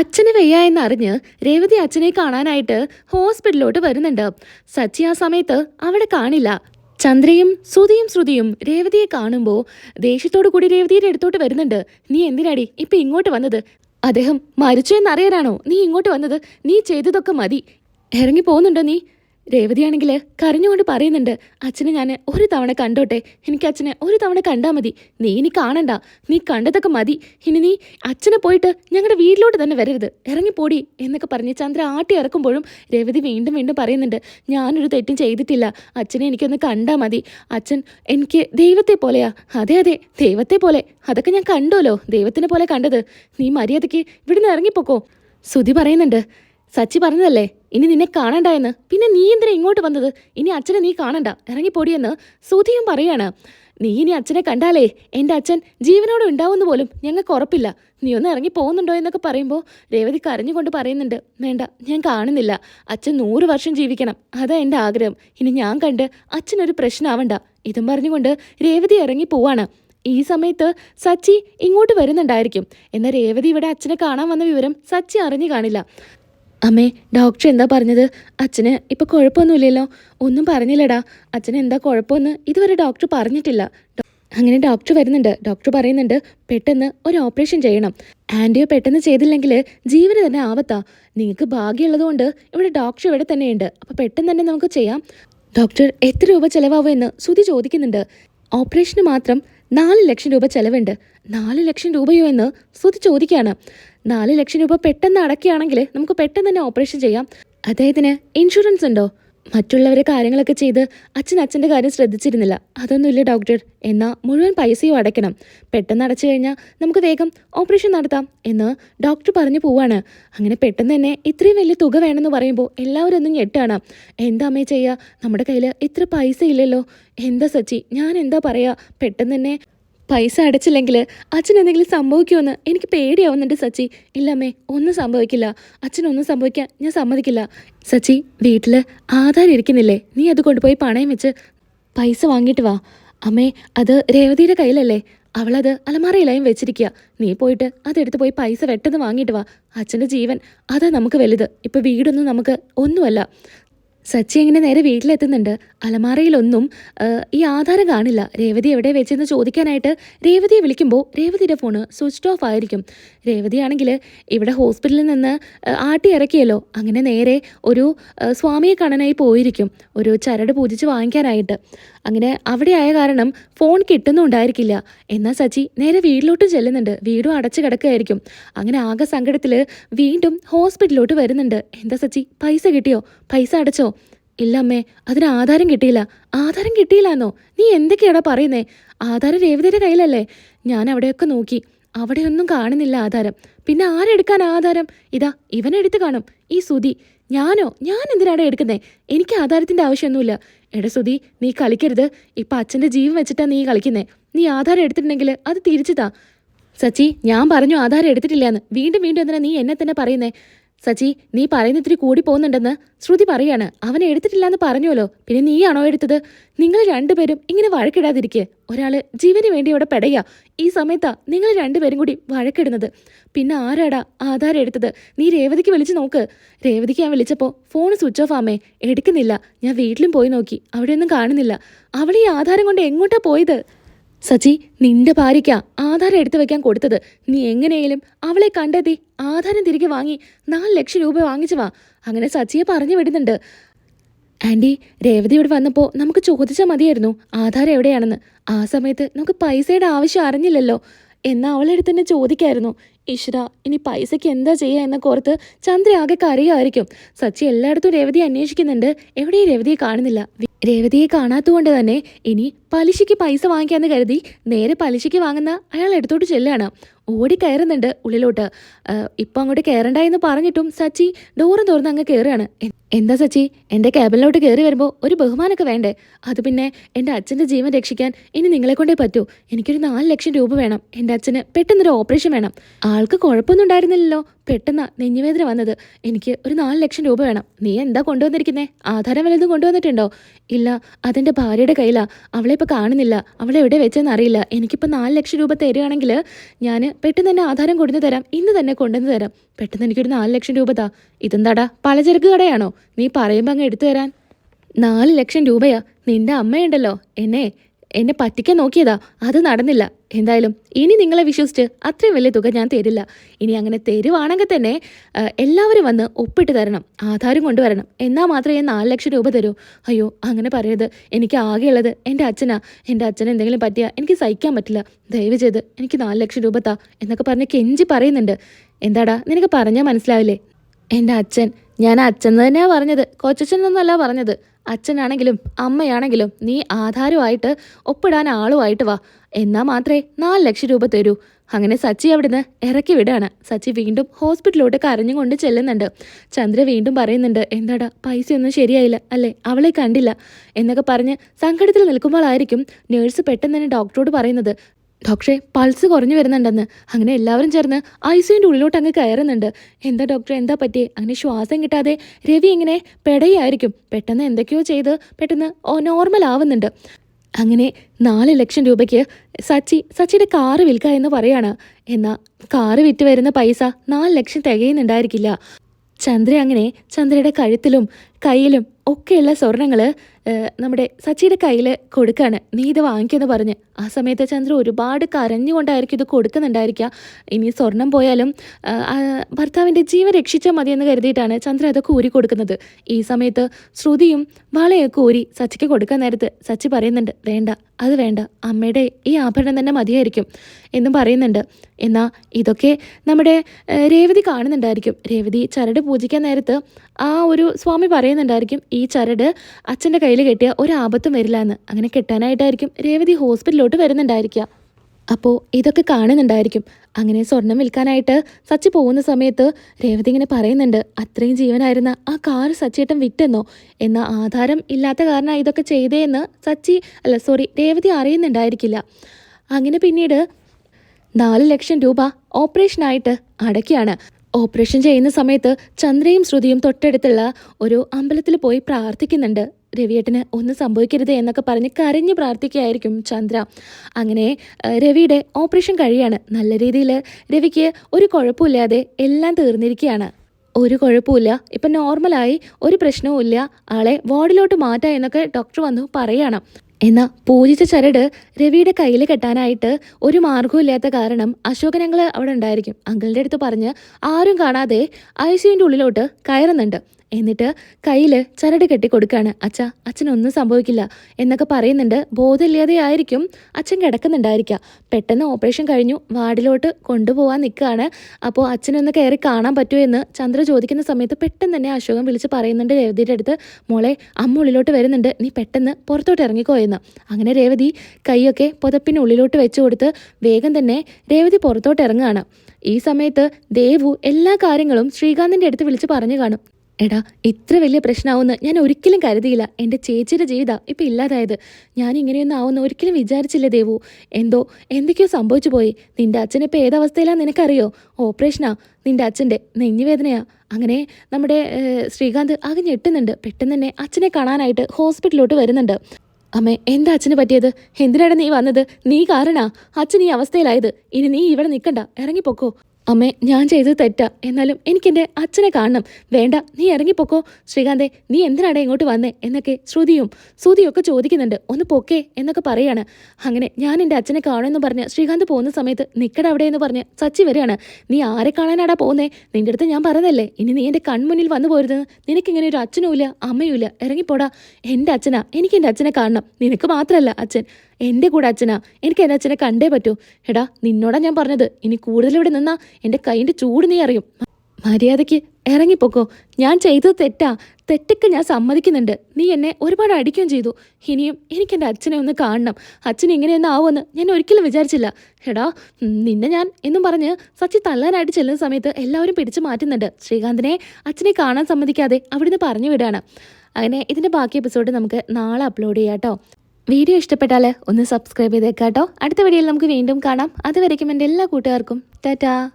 അച്ഛന് വയ്യ എന്നറിഞ്ഞ് രേവതി അച്ഛനെ കാണാനായിട്ട് ഹോസ്പിറ്റലിലോട്ട് വരുന്നുണ്ട്. സച്ചി ആ സമയത്ത് അവിടെ കാണില്ല. ചന്ദ്രയും ശ്രുതിയും ശ്രുതിയും രേവതിയെ കാണുമ്പോൾ ദേഷ്യത്തോടു കൂടി രേവതിയുടെ അടുത്തോട്ട് വരുന്നുണ്ട്. നീ എന്തിനാടി ഇപ്പൊ ഇങ്ങോട്ട് വന്നത്? അദ്ദേഹം മരിച്ചു എന്നറിയാനാണോ? നീ ഇങ്ങോട്ട് വന്നത്? നീ ചെയ്തതൊക്കെ മതി. ഇറങ്ങി പോകുന്നുണ്ടോ നീ? രേവതിയാണെങ്കിൽ കരഞ്ഞുകൊണ്ട് പറയുന്നുണ്ട് അച്ഛനെ ഞാൻ ഒരു തവണ കണ്ടോട്ടെ എനിക്ക് അച്ഛനെ ഒരു തവണ കണ്ടാൽ മതി. നീ ഇനി കാണണ്ട നീ കണ്ടതൊക്കെ മതി. ഇനി നീ അച്ഛനെ പോയിട്ട് ഞങ്ങളുടെ വീട്ടിലോട്ട് തന്നെ വരരുത്. ഇറങ്ങിപ്പോടി എന്നൊക്കെ പറഞ്ഞ് ചന്ദ്ര ആട്ടി ഇറക്കുമ്പോഴും രേവതി വീണ്ടും വീണ്ടും പറയുന്നുണ്ട് ഞാനൊരു തെറ്റും ചെയ്തിട്ടില്ല. അച്ഛനെ എനിക്കൊന്ന് കണ്ടാൽ മതി. അച്ഛൻ എനിക്ക് ദൈവത്തെ പോലെയാ. അതെ അതെ ദൈവത്തെ പോലെ. അതൊക്കെ ഞാൻ കണ്ടോലോ ദൈവത്തിനെ പോലെ കണ്ടത്. നീ മര്യാദയ്ക്ക് ഇവിടുന്ന് ഇറങ്ങിപ്പോക്കോ. ശ്രുതി പറയുന്നുണ്ട് സച്ചി പറഞ്ഞതല്ലേ? ഇനി നിന്നെ കാണണ്ടായെന്ന് പിന്നെ നീ എന്തിനാ ഇങ്ങോട്ട് വന്നത്? ഇനി അച്ഛനെ നീ കാണണ്ട. ഇറങ്ങിപ്പോടിയെന്ന് സുധിയും പറയാണ് നീ ഇനി അച്ഛനെ കണ്ടാലേ എന്റെ അച്ഛൻ ജീവനോട് ഉണ്ടാവുമെന്ന് പോലും ഞങ്ങൾക്ക് ഉറപ്പില്ല. നീ ഒന്ന് ഇറങ്ങി പോകുന്നുണ്ടോ എന്നൊക്കെ പറയുമ്പോൾ രേവതി കരഞ്ഞുകൊണ്ട് പറയുന്നുണ്ട് വേണ്ട ഞാൻ കാണുന്നില്ല. അച്ഛൻ നൂറ് വർഷം ജീവിക്കണം. അതാ എന്റെ ആഗ്രഹം. ഇനി ഞാൻ കണ്ട് അച്ഛനൊരു പ്രശ്നമാവണ്ട ഇതും പറഞ്ഞുകൊണ്ട് രേവതി ഇറങ്ങി പോവാണ്. ഈ സമയത്ത് സച്ചി ഇങ്ങോട്ട് വരുന്നുണ്ടായിരിക്കും. എന്നാൽ രേവതി ഇവിടെ അച്ഛനെ കാണാൻ വന്ന വിവരം സച്ചി അറിഞ്ഞു കാണില്ല. അമ്മേ ഡോക്ടർ എന്താ പറഞ്ഞത്? അച്ഛന് ഇപ്പൊ കുഴപ്പമൊന്നുമില്ലല്ലോ. ഒന്നും പറഞ്ഞില്ലടാ. അച്ഛന് എന്താ കുഴപ്പമെന്ന് ഇതുവരെ ഡോക്ടർ പറഞ്ഞിട്ടില്ല. അങ്ങനെ ഡോക്ടർ വരുന്നുണ്ട്. ഡോക്ടർ പറയുന്നുണ്ട് പെട്ടെന്ന് ഒരു ഓപ്പറേഷൻ ചെയ്യണം. ആന്റിയോ പെട്ടെന്ന് ചെയ്തില്ലെങ്കിൽ ജീവന് തന്നെ ആവത്താ നിങ്ങൾക്ക് ഭാഗ്യമുള്ളതുകൊണ്ട് ഇവിടെ ഡോക്ടർ ഇവിടെ തന്നെയുണ്ട്. അപ്പോൾ പെട്ടെന്ന് തന്നെ നമുക്ക് ചെയ്യാം. ഡോക്ടർ എത്ര രൂപ ചെലവാകുമെന്ന് ശ്രുതി ചോദിക്കുന്നുണ്ട്. ഓപ്പറേഷന് മാത്രം നാല് ലക്ഷം രൂപ ചെലവുണ്ട്. നാല് ലക്ഷം രൂപയോ എന്ന് ശ്രുതി ചോദിക്കുകയാണ്. നാല് ലക്ഷം രൂപ പെട്ടെന്ന് അടക്കുകയാണെങ്കിൽ നമുക്ക് പെട്ടെന്ന് തന്നെ ഓപ്പറേഷൻ ചെയ്യാം. അദ്ദേഹത്തിന് ഇൻഷുറൻസ് ഉണ്ടോ? മറ്റുള്ളവരെ കാര്യങ്ങളൊക്കെ ചെയ്ത് അച്ഛൻ അച്ഛന്റെ കാര്യം ശ്രദ്ധിച്ചിരുന്നില്ല. അതൊന്നുമില്ല ഡോക്ടർ. എന്നാൽ മുഴുവൻ പൈസയും അടയ്ക്കണം. പെട്ടെന്ന് അടച്ചു കഴിഞ്ഞാൽ നമുക്ക് വേഗം ഓപ്പറേഷൻ നടത്താം എന്ന് ഡോക്ടർ പറഞ്ഞു പോവാണ്. അങ്ങനെ പെട്ടെന്ന് തന്നെ ഇത്രയും വലിയ തുക വേണമെന്ന് പറയുമ്പോൾ എല്ലാവരും ഒന്നും ഞെട്ടാണ്. എന്താ അമ്മേ ചെയ്യുക നമ്മുടെ കയ്യിൽ ഇത്ര പൈസ ഇല്ലല്ലോ എന്താ സച്ചി? ഞാൻ എന്താ പറയുക പെട്ടെന്ന് തന്നെ പൈസ അടച്ചില്ലെങ്കിൽ അച്ഛൻ എന്തെങ്കിലും സംഭവിക്കുമെന്ന് എനിക്ക് പേടിയാവുന്നുണ്ട് സച്ചി. ഇല്ലമ്മേ ഒന്നും സംഭവിക്കില്ല. അച്ഛനൊന്നും സംഭവിക്കാൻ ഞാൻ സമ്മതിക്കില്ല. സച്ചി വീട്ടിൽ ആധാർ ഇരിക്കുന്നില്ലേ? നീ അത് കൊണ്ടുപോയി പണയം വെച്ച് പൈസ വാങ്ങിയിട്ട് വാ. അമ്മേ അത് രേവതിയുടെ കയ്യിലല്ലേ? അവളത് അലമാറയിലായും വെച്ചിരിക്കുക നീ പോയിട്ട് അതെടുത്ത് പോയി പൈസ വെട്ടെന്ന് വാങ്ങിയിട്ട് വാ. അച്ഛന്റെ ജീവൻ അതാ നമുക്ക് വലുത്. ഇപ്പം വീടൊന്നും നമുക്ക് ഒന്നുമല്ല. സച്ചി എങ്ങനെ നേരെ വീട്ടിലെത്തുന്നുണ്ട്. അലമാറയിലൊന്നും ഈ ആധാരം കാണില്ല. രേവതി എവിടെ വെച്ചെന്ന് ചോദിക്കാനായിട്ട് രേവതിയെ വിളിക്കുമ്പോൾ രേവതിയുടെ ഫോണ് സ്വിച്ച് ഓഫ് ആയിരിക്കും. രേവതിയാണെങ്കിൽ ഇവിടെ ഹോസ്പിറ്റലിൽ നിന്ന് ആട്ടി ഇറക്കിയല്ലോ. അങ്ങനെ നേരെ ഒരു സ്വാമിയെ കാണാനായി പോയിരിക്കും. ഒരു ചരട് പൂജിച്ച് വാങ്ങിക്കാനായിട്ട്. അങ്ങനെ അവിടെ ആയ കാരണം ഫോൺ കിട്ടുന്നുണ്ടായിരിക്കില്ല. എന്നാൽ സച്ചി നേരെ വീട്ടിലോട്ട് ചെല്ലുന്നുണ്ട്. വീടും അടച്ചു കിടക്കുകയായിരിക്കും. അങ്ങനെ ആകെ സങ്കടത്തിൽ വീണ്ടും ഹോസ്പിറ്റലിലോട്ട് വരുന്നുണ്ട്. എന്താ സച്ചി പൈസ കിട്ടിയോ? പൈസ അടച്ചോ? ഇല്ല അമ്മേ അതിന് ആധാരം കിട്ടിയില്ല. ആധാരം കിട്ടിയില്ലെന്നോ? നീ എന്തൊക്കെയാടാ പറയുന്നേ? ആധാരം രേവതിയുടെ കയ്യിലല്ലേ? ഞാൻ അവിടെയൊക്കെ നോക്കി. അവിടെയൊന്നും കാണുന്നില്ല ആധാരം. പിന്നെ ആരെടുക്കാൻ ആധാരം? ഇതാ ഇവനെടുത്ത് കാണും. ഈ സുതി ഞാനോ? ഞാൻ എന്തിനാണ് എടുക്കുന്നേ? എനിക്ക് ആധാരത്തിന്റെ ആവശ്യമൊന്നുമില്ല. എടാ സുതി നീ കളിക്കരുത്. ഇപ്പൊ അച്ഛന്റെ ജീവൻ വെച്ചിട്ടാ നീ കളിക്കുന്നേ. നീ ആധാരം എടുത്തിട്ടുണ്ടെങ്കിൽ അത് തിരിച്ചു താ. സച്ചി ഞാൻ പറഞ്ഞു ആധാരം എടുത്തിട്ടില്ലാന്ന്. വീണ്ടും വീണ്ടും എന്തിനാ നീ എന്നെ തന്നെ പറയുന്നേ? സച്ചി നീ പറയുന്ന ഇത്തിരി കൂടി പോകുന്നുണ്ടെന്ന് ശ്രുതി പറയാണ്. അവനെ എടുത്തിട്ടില്ലാന്ന് പറഞ്ഞുവല്ലോ. പിന്നെ നീയാണോ എടുത്തത്? നിങ്ങൾ രണ്ടുപേരും ഇങ്ങനെ വഴക്കിടാതിരിക്കെ. ഒരാൾ ജീവന് വേണ്ടി ഇവിടെ പെടയാ. ഈ സമയത്താ നിങ്ങൾ രണ്ടുപേരും കൂടി വഴക്കിടുന്നത്. പിന്നെ ആരാടാ ആധാരം എടുത്തത്? നീ രേവതിക്ക് വിളിച്ചു നോക്ക്. രേവതിക്ക് ഞാൻ വിളിച്ചപ്പോൾ ഫോൺ സ്വിച്ച് ഓഫ് ആമേ. എടുക്കുന്നില്ല. ഞാൻ വീട്ടിലും പോയി നോക്കി. അവിടെയൊന്നും കാണുന്നില്ല. അവൾ ഈ ആധാരം കൊണ്ട് എങ്ങോട്ടാ പോയത്? സച്ചി നിന്റെ ഭാര്യയ്ക്കാ ആധാരം എടുത്തു വെക്കാൻ കൊടുത്തത്. നീ എങ്ങനെയും അവളെ കണ്ടെത്തി ആധാരം തിരികെ വാങ്ങി നാല് ലക്ഷം രൂപ വാങ്ങിച്ചു വാ. അങ്ങനെ സച്ചിയെ പറഞ്ഞു വിടുന്നുണ്ട്. ആന്റി രേവതി ഇവിടെ വന്നപ്പോൾ നമുക്ക് ചോദിച്ചാൽ മതിയായിരുന്നു ആധാരം എവിടെയാണെന്ന്. ആ സമയത്ത് നമുക്ക് പൈസയുടെ ആവശ്യം അറിഞ്ഞില്ലല്ലോ. എന്നാൽ അവളെടുത്ത് തന്നെ ചോദിക്കായിരുന്നു. ഈശ്വര ഇനി പൈസയ്ക്ക് എന്താ ചെയ്യുക എന്നൊക്കെ ഓർത്ത് ചന്ദ്ര ആകെ കരയുമായിരിക്കും. സച്ചി എല്ലായിടത്തും രേവതിയെ അന്വേഷിക്കുന്നുണ്ട്. എവിടെയും രേവതിയെ കാണുന്നില്ല. രേവതിയെ കാണാത്തതുകൊണ്ട് തന്നെ ഇനി പലിശയ്ക്ക് പൈസ വാങ്ങിക്കാന്ന് കരുതി നേരെ പലിശയ്ക്ക് വാങ്ങുന്ന അയാൾ എടുത്തോട്ട് ചെല്ലാണ്. ഓടി കയറുന്നുണ്ട് ഉള്ളിലോട്ട്. ഇപ്പം അങ്ങോട്ട് കയറണ്ട എന്ന് പറഞ്ഞിട്ടും സച്ചി ഡോറും തുറന്ന് അങ്ങ് കയറുകയാണ് എന്താ സച്ചി? എന്റെ ക്യാബിനിലോട്ട് കയറി വരുമ്പോൾ ഒരു ബഹുമാനമൊക്കെ വേണ്ടേ? അത് പിന്നെ എന്റെ അച്ഛന്റെ ജീവൻ രക്ഷിക്കാൻ ഇനി നിങ്ങളെ കൊണ്ടേ പറ്റൂ. എനിക്കൊരു നാല് ലക്ഷം രൂപ വേണം. എന്റെ അച്ഛന് പെട്ടെന്നൊരു ഓപ്പറേഷൻ വേണം. ആൾക്ക് കുഴപ്പമൊന്നും ഉണ്ടായിരുന്നില്ലല്ലോ. പെട്ടെന്നാ നെഞ്ഞുവേദന വന്നത്. എനിക്ക് ഒരു നാല് ലക്ഷം രൂപ വേണം. നീ എന്താ കൊണ്ടുവന്നിരിക്കുന്നേ? ആധാരം വല്ലതും കൊണ്ടുവന്നിട്ടുണ്ടോ? ഇല്ല അതെന്റെ ഭാര്യയുടെ കയ്യിലാ. അവളെ ഇപ്പോൾ കാണുന്നില്ല. അവളെ എവിടെ വെച്ചെന്ന് അറിയില്ല. എനിക്കിപ്പോൾ നാല് ലക്ഷം രൂപ തരികയാണെങ്കിൽ ഞാൻ പെട്ടെന്ന് തന്നെ ആധാരം കൊണ്ടുവന്ന് തരാം. ഇന്ന് തന്നെ കൊണ്ടുവന്ന് തരാം. പെട്ടെന്ന് എനിക്കൊരു നാല് ലക്ഷം രൂപ താ. ഇതെന്താടാ? പലചരക്ക് കടയാണോ? നീ പറയുമ്പോൾ അങ്ങ് എടുത്തു തരാൻ. നാല് ലക്ഷം രൂപയാ? നിന്റെ അമ്മയുണ്ടല്ലോ. എന്നെ എന്നെ പറ്റിക്കാൻ നോക്കിയതാ. അത് നടന്നില്ല. എന്തായാലും ഇനി നിങ്ങളെ വിശ്വസിച്ച് അത്രയും വലിയ തുക ഞാൻ തരില്ല. ഇനി അങ്ങനെ തരുവാണെങ്കിൽ തന്നെ എല്ലാവരും വന്ന് ഒപ്പിട്ട് തരണം. ആധാരം കൊണ്ടുവരണം. എന്നാൽ മാത്രമേ ഞാൻ നാല് ലക്ഷം രൂപ തരൂ. അയ്യോ അങ്ങനെ പറയരുത്. എനിക്ക് ആകെയുള്ളത് എന്റെ അച്ഛനാ. എന്റെ അച്ഛന് എന്തെങ്കിലും പറ്റിയാൽ എനിക്ക് സഹിക്കാൻ പറ്റില്ല. ദയവ് ചെയ്ത് എനിക്ക് നാല് ലക്ഷം രൂപ താ എന്നൊക്കെ പറഞ്ഞ് കെഞ്ചി പറയുന്നുണ്ട്. എന്താടാ നിനക്ക് പറഞ്ഞാൽ മനസ്സിലാവില്ലേ? എന്റെ അച്ഛൻ. ഞാൻ അച്ഛൻ തന്നെയാണ് പറഞ്ഞത്. കൊച്ചച്ഛൻ എന്നല്ല പറഞ്ഞത്. അച്ഛനാണെങ്കിലും അമ്മയാണെങ്കിലും നീ ആധാരമായിട്ട് ഒപ്പിടാൻ ആളുമായിട്ട് വാ. എന്നാ മാത്രമേ നാല് ലക്ഷം രൂപ തരൂ. അങ്ങനെ സച്ചി അവിടുന്ന് ഇറക്കി വിടാണ്. സച്ചി വീണ്ടും ഹോസ്പിറ്റലിലോട്ട് കരഞ്ഞുകൊണ്ട് ചെല്ലുന്നുണ്ട്. ചന്ദ്ര വീണ്ടും പറയുന്നുണ്ട് എന്താടാ പൈസയൊന്നും ശരിയായില്ല അല്ലേ? അവളെ കണ്ടില്ല. എന്നൊക്കെ പറഞ്ഞ് സങ്കടത്തിൽ നിൽക്കുമ്പോഴായിരിക്കും നേഴ്സ് പെട്ടെന്ന് തന്നെ ഡോക്ടറോട് പറയുന്നത്. ഡോക്ടറെ പൾസ് കുറഞ്ഞു വരുന്നുണ്ടെന്ന്. അങ്ങനെ എല്ലാവരും ചേർന്ന് ഐ ഉള്ളിലോട്ട് അങ്ങ് കയറുന്നുണ്ട്. എന്താ ഡോക്ടറെ എന്താ പറ്റി അങ്ങനെ ശ്വാസം കിട്ടാതെ രവി ഇങ്ങനെ പെടയായിരിക്കും. പെട്ടെന്ന് എന്തൊക്കെയോ ചെയ്ത് പെട്ടെന്ന് നോർമൽ ആവുന്നുണ്ട്. അങ്ങനെ നാല് ലക്ഷം രൂപയ്ക്ക് സച്ചി സച്ചിയുടെ കാറ് വിൽക്കുക എന്ന് പറയാണ്. എന്നാൽ കാറ് വിറ്റ് വരുന്ന പൈസ നാല് ലക്ഷം തികയുന്നുണ്ടായിരിക്കില്ല. ചന്ദ്ര അങ്ങനെ ചന്ദ്രയുടെ കഴുത്തിലും കയ്യിലും ഒക്കെയുള്ള സ്വർണങ്ങൾ നമ്മുടെ സച്ചിയുടെ കയ്യിൽ കൊടുക്കാണ്. നീ ഇത് വാങ്ങിക്കുമെന്ന് പറഞ്ഞ്. ആ സമയത്ത് ചന്ദ്ര ഒരുപാട് കരഞ്ഞുകൊണ്ടായിരിക്കും ഇത് കൊടുക്കുന്നുണ്ടായിരിക്കുക. ഇനി സ്വർണം പോയാലും ഭർത്താവിന്റെ ജീവൻ രക്ഷിച്ചാൽ മതിയെന്ന് കരുതിയിട്ടാണ് ചന്ദ്ര അതൊക്കെ ഊരി കൊടുക്കുന്നത്. ഈ സമയത്ത് ശ്രുതിയും വളയൊക്കെ ഊരി സച്ചിക്ക് കൊടുക്കാൻ നേരത്ത് സച്ചി പറയുന്നുണ്ട് വേണ്ട അത് വേണ്ട. അമ്മയുടെ ഈ ആഭരണം തന്നെ മതിയായിരിക്കും. എന്നും പറയുന്നുണ്ട്. എന്നാൽ ഇതൊക്കെ നമ്മുടെ രേവതി കാണുന്നുണ്ടായിരിക്കും. രേവതി ചരട് പൂജിക്കാൻ നേരത്ത് ആ ഒരു സ്വാമി പറയുന്നുണ്ടായിരിക്കും ഈ ചരട് അച്ഛന്റെ കെട്ടിയ ഒരു ആപത്തും വരില്ല എന്ന്. അങ്ങനെ കെട്ടാനായിട്ടായിരിക്കും രേവതി ഹോസ്പിറ്റലിലോട്ട് വരുന്നുണ്ടായിരിക്കുക. അപ്പോൾ ഇതൊക്കെ കാണുന്നുണ്ടായിരിക്കും. അങ്ങനെ സ്വർണം വിൽക്കാനായിട്ട് സച്ചി പോകുന്ന സമയത്ത് രേവതി ഇങ്ങനെ പറയുന്നുണ്ട് അത്രയും ജീവനായിരുന്ന ആ കാർ സച്ചിയേട്ടൻ വിറ്റെന്നോ? എന്ന ആധാരം ഇല്ലാത്ത കാരണം ഇതൊക്കെ ചെയ്തേന്ന് സച്ചി അല്ല സോറി രേവതി അറിയുന്നുണ്ടായിരിക്കില്ല. അങ്ങനെ പിന്നീട് നാല് ലക്ഷം രൂപ ഓപ്പറേഷനായിട്ട് അടയ്ക്കുകയാണ്. ഓപ്പറേഷൻ ചെയ്യുന്ന സമയത്ത് ചന്ദ്രയും ശ്രുതിയും തൊട്ടടുത്തുള്ള ഒരു അമ്പലത്തിൽ പോയി പ്രാർത്ഥിക്കുന്നുണ്ട്. രവിയേട്ടന് ഒന്നും സംഭവിക്കരുത് എന്നൊക്കെ പറഞ്ഞ് കരഞ്ഞ് പ്രാർത്ഥിക്കുകയായിരിക്കും ചന്ദ്ര. അങ്ങനെ രവിയുടെ ഓപ്പറേഷൻ കഴിയാണ്. നല്ല രീതിയിൽ രവിക്ക് ഒരു കുഴപ്പമില്ലാതെ എല്ലാം തീർന്നിരിക്കുകയാണ്. ഒരു കുഴപ്പമില്ല. ഇപ്പം നോർമലായി ഒരു പ്രശ്നവുമില്ല. ആളെ വാർഡിലോട്ട് മാറ്റാം എന്നൊക്കെ ഡോക്ടർ വന്നു പറയണം. എന്നാൽ പൂജിച്ച ചരട് രവിയുടെ കയ്യിൽ കെട്ടാനായിട്ട് ഒരു മാർഗവും ഇല്ലാത്ത കാരണം അശോകൻ ഞങ്ങൾ അവിടെ ഉണ്ടായിരിക്കും. അങ്കിളിന്റെ അടുത്ത് പറഞ്ഞ് ആരും കാണാതെ ഐ സിയുടെ ഉള്ളിലോട്ട് കയറുന്നുണ്ട്. എന്നിട്ട് കയ്യിൽ ചരട് കെട്ടി കൊടുക്കുകയാണ് അച്ഛ അച്ഛനൊന്നും സംഭവിക്കില്ല എന്നൊക്കെ പറയുന്നുണ്ട്. ബോധമില്ലാതെ ആയിരിക്കും അച്ഛൻ കിടക്കുന്നുണ്ടായിരിക്കുക. പെട്ടെന്ന് ഓപ്പറേഷൻ കഴിഞ്ഞു. വാർഡിലോട്ട് കൊണ്ടുപോകാൻ നിൽക്കുകയാണ്. അപ്പോൾ അച്ഛനൊന്ന് കയറി കാണാൻ പറ്റുമോ എന്ന് ചന്ദ്ര ചോദിക്കുന്ന സമയത്ത് പെട്ടെന്ന് തന്നെ അശോകം വിളിച്ച് പറയുന്നുണ്ട് രേവതിയുടെ അടുത്ത്. മോളെ അമ്മ ഉള്ളിലോട്ട് വരുന്നുണ്ട്. നീ പെട്ടെന്ന് പുറത്തോട്ട് ഇറങ്ങിക്കോ എന്ന്. അങ്ങനെ രേവതി കൈയൊക്കെ പുതപ്പിന് ഉള്ളിലോട്ട് വെച്ച് കൊടുത്ത് വേഗം തന്നെ രേവതി പുറത്തോട്ട് ഇറങ്ങുകയാണ്. ഈ സമയത്ത് ദേവു എല്ലാ കാര്യങ്ങളും ശ്രീകാന്തിന്റെ അടുത്ത് വിളിച്ച് പറഞ്ഞു കാണും. എടാ ഇത്ര വലിയ പ്രശ്നമാവുമെന്ന് ഞാൻ ഒരിക്കലും കരുതിയില്ല. എന്റെ ചേച്ചിയുടെ ജീവിതം ഇപ്പം ഇല്ലാതായത്. ഞാൻ ഇങ്ങനെയൊന്നും ആവുമെന്ന് ഒരിക്കലും വിചാരിച്ചില്ല ദേവു. എന്തോ എന്തൊക്കെയോ സംഭവിച്ചു പോയി. നിന്റെ അച്ഛൻ ഏതവസ്ഥയിലാണെന്ന് നിനക്കറിയോ? ഓപ്പറേഷനാ. നിന്റെ അച്ഛന്റെ നെഞ്ഞുവേദനയാ. അങ്ങനെ നമ്മുടെ ശ്രീകാന്ത് ആകെ ഞെട്ടുന്നുണ്ട്. പെട്ടെന്ന് തന്നെ അച്ഛനെ കാണാനായിട്ട് ഹോസ്പിറ്റലിലോട്ട് വരുന്നുണ്ട്. അമ്മേ എന്താ അച്ഛന് പറ്റിയത്? എന്തിനാണ് നീ വന്നത്? നീ കാരണാ. അച്ഛൻ ഈ അവസ്ഥയിലായത്. ഇനി നീ ഇവിടെ നിൽക്കണ്ട. ഇറങ്ങിപ്പോക്കോ. അമ്മേ ഞാൻ ചെയ്തത് തെറ്റാ. എന്നാലും എനിക്കെന്റെ അച്ഛനെ കാണണം. വേണ്ട നീ ഇറങ്ങിപ്പോക്കോ. ശ്രീകാന്തെ നീ എന്തിനാടെ ഇങ്ങോട്ട് വന്നേ? എന്നൊക്കെ ശ്രുതിയും ശ്രുതിയൊക്കെ ചോദിക്കുന്നുണ്ട്. ഒന്ന് പൊക്കേ എന്നൊക്കെ പറയാണ്. അങ്ങനെ ഞാൻ എന്റെ അച്ഛനെ കാണുമെന്ന് പറഞ്ഞ് ശ്രീകാന്ത് പോകുന്ന സമയത്ത് നിക്കട അവിടെ എന്ന് പറഞ്ഞ് സച്ചി വരികയാണ്. നീ ആരെ കാണാനാടാ പോകുന്നേ നിന്റെ അടുത്ത് ഞാൻ പറഞ്ഞല്ലേ ഇനി നീ എന്റെ കൺമുന്നിൽ വന്നു പോരുതെന്ന് നിനക്കിങ്ങനെ ഒരു അച്ഛനും ഇല്ല അമ്മയും ഇല്ല ഇറങ്ങിപ്പോടാ. എന്റെ അച്ഛനാ. എനിക്ക് എന്റെ അച്ഛനെ കാണണം. നിനക്ക് മാത്രമല്ല അച്ഛൻ. എന്റെ കൂടെ അച്ഛനാ. എനിക്ക് എന്റെ അച്ഛനെ കണ്ടേ പറ്റൂ. എടാ നിന്നോടാ ഞാൻ പറഞ്ഞത്. ഇനി കൂടുതൽ ഇവിടെ നിന്നാ എന്റെ കൈയിന്റെ ചൂട് നീ അറിയും. മര്യാദയ്ക്ക് ഇറങ്ങിപ്പോക്കോ. ഞാൻ ചെയ്തത് തെറ്റാ. തെറ്റൊക്കെ ഞാൻ സമ്മതിക്കുന്നുണ്ട്. നീ എന്നെ ഒരുപാട് അടിക്കുകയും ചെയ്തു. ഇനിയും എനിക്ക് എന്റെ അച്ഛനെ ഒന്ന് കാണണം. അച്ഛൻ ഇങ്ങനെയൊന്നും ആവുമെന്ന് ഞാൻ ഒരിക്കലും വിചാരിച്ചില്ല. എടാ നിന്നെ ഞാൻ എന്നും പറഞ്ഞ് സച്ചി തള്ളാനായിട്ട് ചെല്ലുന്ന സമയത്ത് എല്ലാവരും പിടിച്ചു മാറ്റുന്നുണ്ട്. ശ്രീകാന്തിനെ അച്ഛനെ കാണാൻ സമ്മതിക്കാതെ അവിടുന്ന് പറഞ്ഞു വിടാണ്. അങ്ങനെ ഇതിന്റെ ബാക്കി എപ്പിസോഡ് നമുക്ക് നാളെ അപ്ലോഡ് ചെയ്യാം കേട്ടോ വീഡിയോ ഇഷ്ടപ്പെട്ടാൽ ഒന്ന് സബ്സ്ക്രൈബ് ചെയ്തേക്കാട്ടോ. അടുത്ത വീഡിയോയിൽ നമുക്ക് വീണ്ടും കാണാം. അതുവരയ്ക്കും എന്റെ എല്ലാ കൂട്ടുകാർക്കും. ടാറ്റാ.